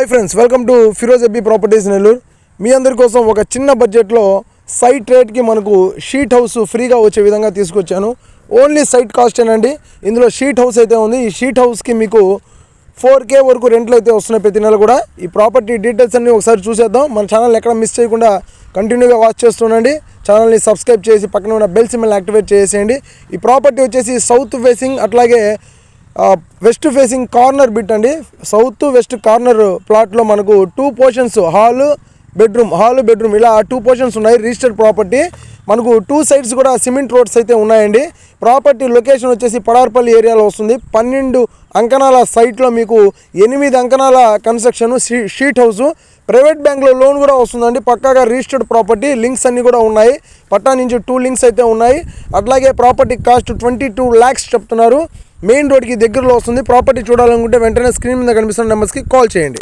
Hi friends welcome to Firoz ఎబ్బీ properties Nellore మీ అందరి కోసం ఒక చిన్న బడ్జెట్లో సైట్ రేట్కి మనకు షీట్ హౌస్ ఫ్రీగా వచ్చే విధంగా తీసుకొచ్చాను. ఓన్లీ సైట్ కాస్టేనండి ఇందులో షీట్ హౌస్ అయితే ఉంది. ఈ షీట్ హౌస్కి మీకు ఫోర్ కే వరకు రెంట్లు అయితే వస్తున్నాయి ప్రతి నెల కూడా. ఈ ప్రాపర్టీ డీటెయిల్స్ అన్నీ ఒకసారి చూసేద్దాం. మన ఛానల్ ఎక్కడ మిస్ చేయకుండా కంటిన్యూగా వాచ్ చేస్తుండండి. ఛానల్ని సబ్స్క్రైబ్ చేసి పక్కన ఉన్న బెల్ సిమ్మల్ని యాక్టివేట్ చేసేయండి. ఈ ప్రాపర్టీ వచ్చేసి సౌత్ ఫేసింగ్ అట్లాగే వెస్ట్ ఫేసింగ్ కార్నర్ బిట్ అండి. సౌత్ వెస్ట్ కార్నర్ ప్లాట్లో మనకు two portions hall bedroom hall bedroom ఇలా టూ పోర్షన్స్ ఉన్నాయి రిజిస్టర్డ్ ప్రాపర్టీ మనకు టూ సైడ్స్ కూడా సిమెంట్ రోడ్స్ అయితే ఉన్నాయండి. ప్రాపర్టీ లొకేషన్ వచ్చేసి పడార్పల్లి ఏరియాలో వస్తుంది. పన్నెండు అంకణాల సైట్లో మీకు ఎనిమిది అంకణాల కన్స్ట్రక్షన్ షీట్ హౌస్. ప్రైవేట్ బ్యాంక్లో లోన్ కూడా వస్తుందండి. పక్కాగా రిజిస్టర్డ్ ప్రాపర్టీ లింక్స్ అన్నీ కూడా ఉన్నాయి. పట్టా నుంచి టూ లింక్స్ అయితే ఉన్నాయి. అట్లాగే property cost twenty two lakhs చెప్తున్నారు. మెయిన్ రోడ్కి దగ్గరలో వస్తుంది. ప్రాపర్టీ చూడాలనుకుంటే వెంటనే స్క్రీన్ మీద కనిపిస్తున్న నెంబర్స్కి కాల్ చేయండి.